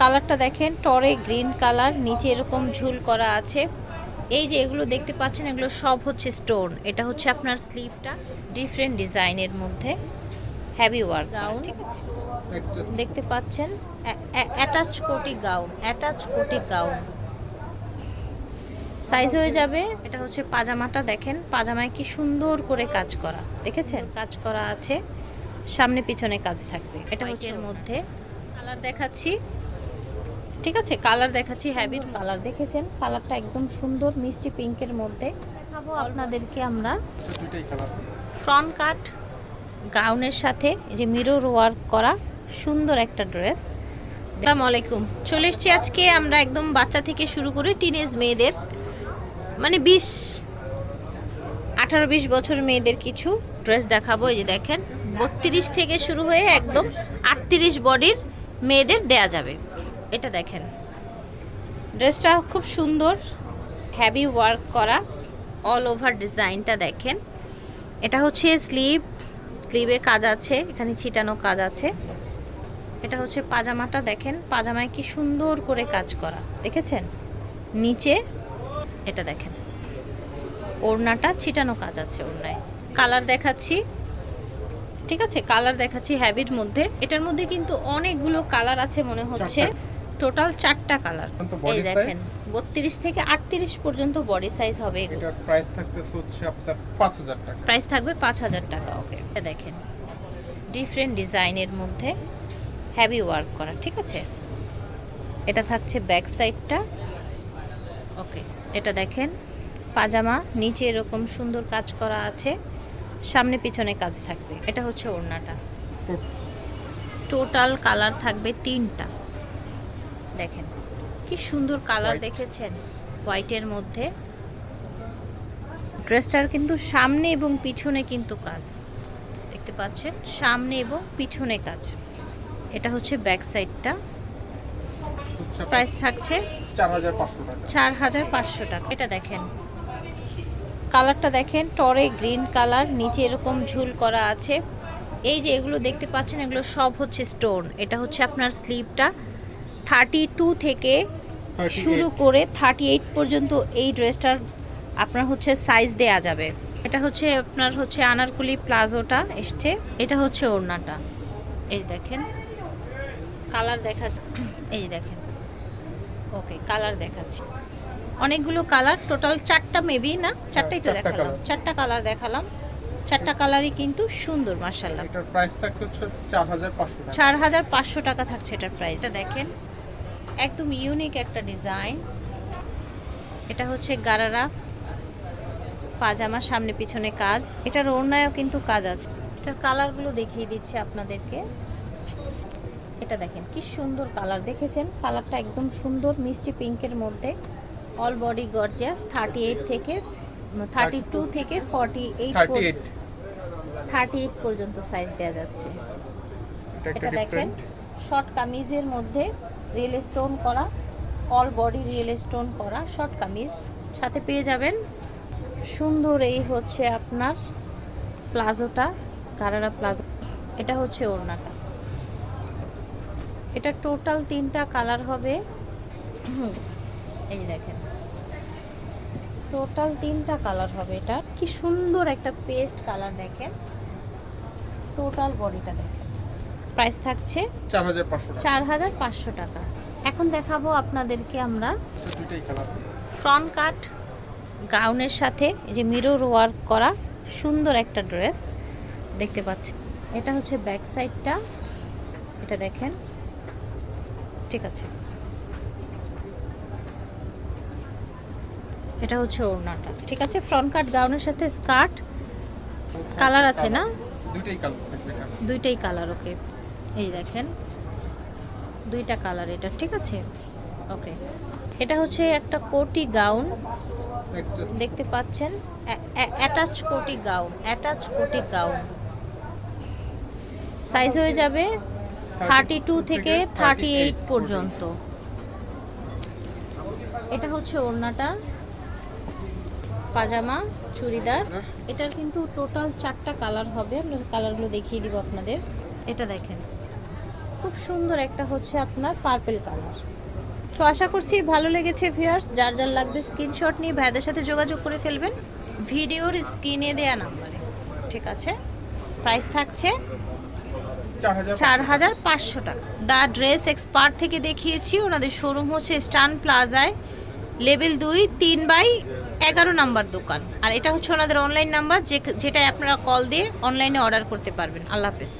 কালারটা দেখেন টরে গ্রিন কালার নিচে এরকম ঝুল করা আছে। এই যে এগুলো দেখতে পাচ্ছেন এগুলো সব হচ্ছে স্টোন। এটা হচ্ছে আপনার স্লিভটা ডিফারেন্ট ডিজাইনের মধ্যে। হ্যাভি ওয়ার্ক গাউন দেখতে পাচ্ছেন attach koti gown attach koti gown size হয়ে যাবে এটা হচ্ছে পাজামাটা দেখেন পাজামায় কি সুন্দর করে কাজ করা দেখেছেন? কাজ করা আছে সামনে পিছনে কাজ থাকবে। এটা হচ্ছে এর মধ্যে। কালার দেখাচ্ছি। ঠিক আছে কালার দেখাচ্ছি হ্যাবিট কালার দেখেছেন? কালারটা একদম সুন্দর মিষ্টি পিঙ্কের মধ্যে। দেখাবো আপনাদেরকে আমরা। ফ্রন্ট কাট গাউনের সাথে এই যে মিরর ওয়ার্ক করা সুন্দর একটা ড্রেস আসসালামু আলাইকুম। চলে এসেছি আজকে আমরা একদম বাচ্চা থেকে শুরু করে টিনেজ মেয়েদের মানে বিশ আঠারো বিশ বছর মেয়েদের কিছু ড্রেস দেখাবো এই যে দেখেন। বত্রিশ থেকে শুরু হয়ে একদম আটত্রিশ বডির মেয়েদের দেয়া যাবে। এটা দেখেন। ড্রেসটা খুব সুন্দর হ্যাভি ওয়ার্ক করা অল ওভার ডিজাইনটা দেখেন। এটা হচ্ছে স্লিভ স্লিভে কাজ আছে এখানে ছিটানো কাজ আছে। এটা হচ্ছে পাজামাটা দেখেন পাজামায় কি সুন্দর করে কাজ করা দেখেছেন? নিচে এটা দেখেন। ওড়নাটা ছিটানো কাজ আছে ওড়নায়। কালার দেখাচ্ছি ঠিক আছে? কালার দেখাচ্ছি হ্যাবির মধ্যে। এটার মধ্যে কিন্তু অনেকগুলো কালার আছে মনে হচ্ছে। টোটাল চারটা কালার। এই দেখেন বত্রিশ থেকে আটত্রিশ পর্যন্ত বডি সাইজ হবে এটার প্রাইস থাকতেছে হচ্ছে আপনার পাঁচ হাজার টাকা। প্রাইস থাকবে পাঁচ হাজার টাকা ওকে এটা দেখেন ডিফারেন্ট ডিজাইনের মধ্যে হ্যাভি ওয়ার্ক করা ঠিক আছে? এটা থাকছে ব্যাক সাইডটা ওকে এটা দেখেন পাজামা নিচে এরকম সুন্দর কাজ করা আছে সামনে পিছনে কাজ থাকবে। এটা হচ্ছে ওড়নাটা। টোটাল কালার থাকবে তিনটা। দেখেন। কি সুন্দর কালার দেখেছেন? হোয়াইটের মধ্যে। ড্রেসটার কিন্তু সামনে এবং পিছনে কিন্তু কাজ। দেখতে পাচ্ছেন? সামনে এবং পিছনে কাজ। এটা হচ্ছে ব্যাক সাইডটা। প্রাইস থাকছে চার হাজার পাঁচশো টাকা। এটা দেখেন। কালারটা দেখেন টরে গ্রিন কালার নিচে এরকম ঝুল করা আছে। এই যে এগুলো দেখতে পাচ্ছেন এগুলো সব হচ্ছে স্টোন। এটা হচ্ছে আপনার স্লিভটা থার্টি টু থেকে শুরু করে থার্টি এইট পর্যন্ত এই ড্রেসটার আপনার হচ্ছে সাইজ দেয়া যাবে। এটা হচ্ছে আপনার হচ্ছে আনারকুলি প্লাজোটা এসছে। এটা হচ্ছে ওড়নাটা। এই দেখেন। কালার দেখা এই দেখেন। ওকে কালার দেখাচ্ছি। অনেকগুলো কালার টোটাল চারটা মেবি না? চারটাই তো দেখালাম। চারটা কালার দেখালাম। চারটা কালারই কিন্তু সুন্দর মার্শাল্লাহ এটার প্রাইস থাকতে হচ্ছে চার হাজার পাঁচশো টাকা। থাকছে এটার প্রাইসটা দেখেন। একদম ইউনিক একটা ডিজাইন এটা হচ্ছে গারারা পাজামা সামনে পিছনে কাজ। এটার ওড়নায়ও কিন্তু কাজ আছে। এটার কালারগুলো দেখিয়ে দিচ্ছি আপনাদেরকে। এটা দেখেন কি সুন্দর কালার দেখেছেন? কালারটা একদম সুন্দর মিষ্টি পিঙ্কের মধ্যে। All body gorgeous thirty eight থেকে থার্টি টু থেকে ফর্টি এইট থার্টি এইট পর্যন্ত সাইজ দেওয়া যাচ্ছে। এটা দেখেন শর্ট কামিজের মধ্যে রিয়েল স্টোন করা, অল বডি রিয়েল স্টোন করা, শর্ট কামিজ। সাথে পেয়ে যাবেন সুন্দর এই হচ্ছে আপনার প্লাজোটা, কারারা প্লাজো। এটা হচ্ছে ওড়নাটা। এটা টোটাল তিনটা কালার হবে। এই দেখেন। টোটাল তিনটা কালার হবে এটা। কি সুন্দর একটা পেস্ট কালার দেখেন। টোটাল বডিটা দেখেন। প্রাইস থাকছে চার হাজার পাঁচশো টাকা। এখন দেখাবো আপনাদেরকে আমরা ফ্রন্ট কাট গাউনের সাথে এই যে মিরর ওয়ার্ক করা সুন্দর একটা ড্রেস দেখতে পাচ্ছি। এটা হচ্ছে ব্যাক সাইডটা এটা দেখেন। ঠিক আছে। এটা হচ্ছে ওড়নাটা। ঠিক আছে? ফ্রন্ট কাট গাউনের সাথে স্কার্ট। কালার আছে না? দুইটাই কালার দুইটাই কালার ওকে এই দেখেন দুইটা কালার এটা ঠিক আছে? ওকে এটা হচ্ছে একটা কোটি গাউন দেখতে পাচ্ছেন? Attach koti gown attach koti gown size হয়ে যাবে থার্টি টু থেকে থার্টি এইট পর্যন্ত। এটা হচ্ছে ওড়নাটা পাজামা চুড়িদার। এটার কিন্তু টোটাল চারটা কালার হবে। আমরা কালারগুলো দেখিয়ে দিব আপনাদের। এটা দেখেন। খুব সুন্দর একটা হচ্ছে আপনার পার্পেল কালার সো আশা করছি ভালো লেগেছে ভিউয়ার্স যার যার লাগবে স্ক্রিনশট নিয়ে ভাইদের সাথে যোগাযোগ করে ফেলবেন, ভিডিওর স্ক্রিনে দেয়া নাম্বারে ঠিক আছে? প্রাইস থাকছে চার হাজার পাঁচশো টাকা। দ্য ড্রেস এক্সপার্ট থেকে দেখিয়েছি, ওনাদের শোরুম হচ্ছে স্টান প্লাজায় লেভেল দুই, তিন বাই এগারো নাম্বার দোকান। আর এটা হচ্ছে ওনাদের অনলাইন নাম্বার যে যেটায় আপনারা কল দিয়ে অনলাইনে অর্ডার করতে পারবেন। আল্লাহ হাফেজ।